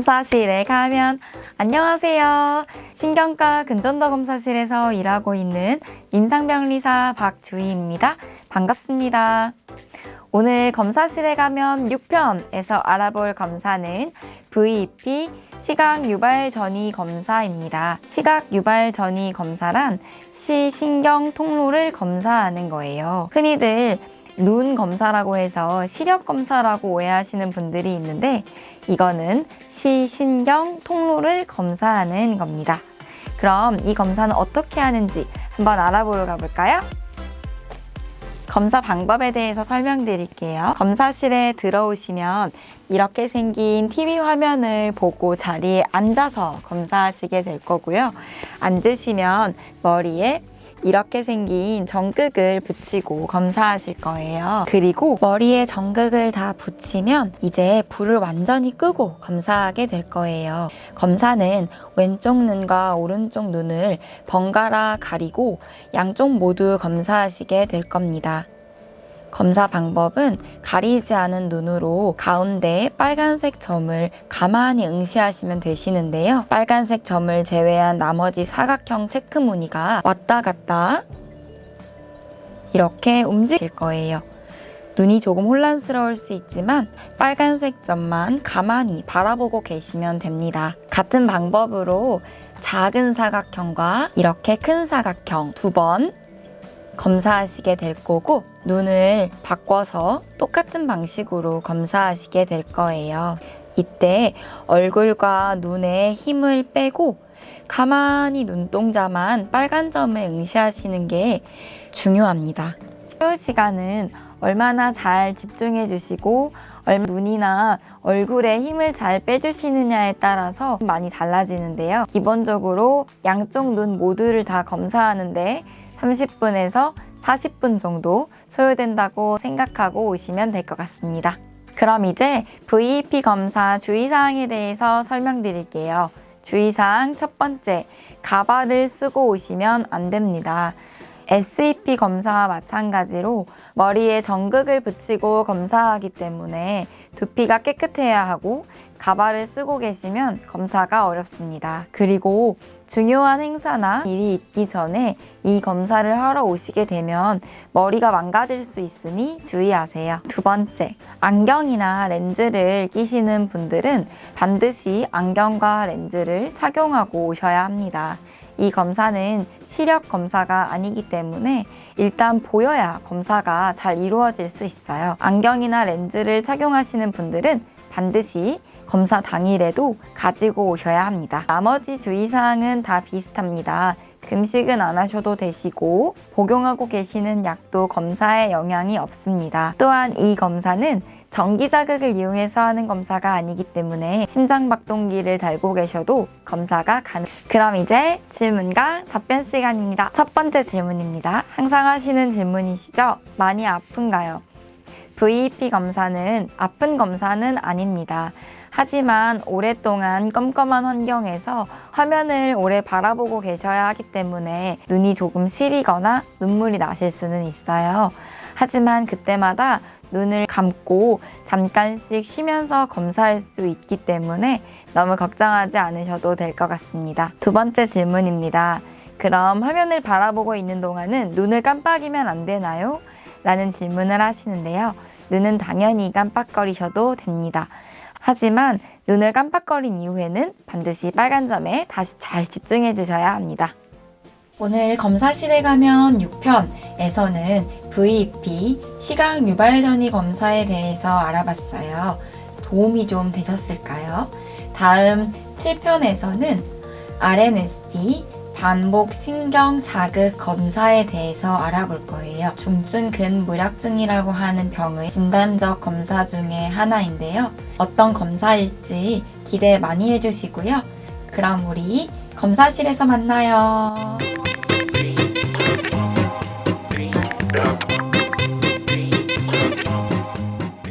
검사실에 가면 안녕하세요. 신경과 근전도 검사실에서 일하고 있는 임상병리사 박주희입니다. 반갑습니다. 오늘 검사실에 가면 6편에서 알아볼 검사는 VEP 시각 유발 전이 검사입니다. 시각 유발 전이 검사란 시신경 통로를 검사하는 거예요. 흔히들 눈 검사라고 해서 시력 검사라고 오해하시는 분들이 있는데 이거는 시신경 통로를 검사하는 겁니다. 그럼 이 검사는 어떻게 하는지 한번 알아보러 가볼까요? 검사 방법에 대해서 설명드릴게요. 검사실에 들어오시면 이렇게 생긴 TV 화면을 보고 자리에 앉아서 검사하시게 될 거고요. 앉으시면 머리에 이렇게 생긴 전극을 붙이고 검사하실 거예요. 그리고 머리에 전극을 다 붙이면 이제 불을 완전히 끄고 검사하게 될 거예요. 검사는 왼쪽 눈과 오른쪽 눈을 번갈아 가리고 양쪽 모두 검사하시게 될 겁니다. 검사 방법은 가리지 않은 눈으로 가운데 빨간색 점을 가만히 응시하시면 되시는데요. 빨간색 점을 제외한 나머지 사각형 체크 무늬가 왔다 갔다 이렇게 움직일 거예요. 눈이 조금 혼란스러울 수 있지만 빨간색 점만 가만히 바라보고 계시면 됩니다. 같은 방법으로 작은 사각형과 이렇게 큰 사각형 두 번 검사하시게 될 거고 눈을 바꿔서 똑같은 방식으로 검사하시게 될 거예요. 이때 얼굴과 눈에 힘을 빼고 가만히 눈동자만 빨간 점에 응시하시는 게 중요합니다. 표 시간은 얼마나 잘 집중해 주시고 눈이나 얼굴에 힘을 잘 빼주시느냐에 따라서 많이 달라지는데요. 기본적으로 양쪽 눈 모두를 다 검사하는데 30분에서 40분 정도 소요된다고 생각하고 오시면 될 것 같습니다. 그럼 이제 VEP 검사 주의사항에 대해서 설명드릴게요. 주의사항 첫 번째, 가발을 쓰고 오시면 안 됩니다. SEP 검사와 마찬가지로 머리에 전극을 붙이고 검사하기 때문에 두피가 깨끗해야 하고 가발을 쓰고 계시면 검사가 어렵습니다. 그리고 중요한 행사나 일이 있기 전에 이 검사를 하러 오시게 되면 머리가 망가질 수 있으니 주의하세요. 두 번째, 안경이나 렌즈를 끼시는 분들은 반드시 안경과 렌즈를 착용하고 오셔야 합니다. 이 검사는 시력 검사가 아니기 때문에 일단 보여야 검사가 잘 이루어질 수 있어요. 안경이나 렌즈를 착용하시는 분들은 반드시 검사 당일에도 가지고 오셔야 합니다. 나머지 주의사항은 다 비슷합니다. 금식은 안 하셔도 되시고 복용하고 계시는 약도 검사에 영향이 없습니다. 또한 이 검사는 전기 자극을 이용해서 하는 검사가 아니기 때문에 심장 박동기를 달고 계셔도 검사가 가능. 그럼 이제 질문과 답변 시간입니다. 첫 번째 질문입니다. 항상 하시는 질문이시죠? 많이 아픈가요? VEP 검사는 아픈 검사는 아닙니다. 하지만 오랫동안 껌껌한 환경에서 화면을 오래 바라보고 계셔야 하기 때문에 눈이 조금 시리거나 눈물이 나실 수는 있어요. 하지만 그때마다 눈을 감고 잠깐씩 쉬면서 검사할 수 있기 때문에 너무 걱정하지 않으셔도 될 것 같습니다. 두 번째 질문입니다. 그럼 화면을 바라보고 있는 동안은 눈을 깜빡이면 안 되나요? 라는 질문을 하시는데요. 눈은 당연히 깜빡거리셔도 됩니다. 하지만 눈을 깜빡거린 이후에는 반드시 빨간 점에 다시 잘 집중해 주셔야 합니다. 오늘 검사실에 가면 6편에서는 VEP 시각 유발 전이 검사에 대해서 알아봤어요. 도움이 좀 되셨을까요? 다음 7편에서는 RNSD 반복 신경 자극 검사에 대해서 알아볼 거예요. 중증 근무력증이라고 하는 병의 진단적 검사 중에 하나인데요. 어떤 검사일지 기대 많이 해주시고요. 그럼 우리 검사실에서 만나요.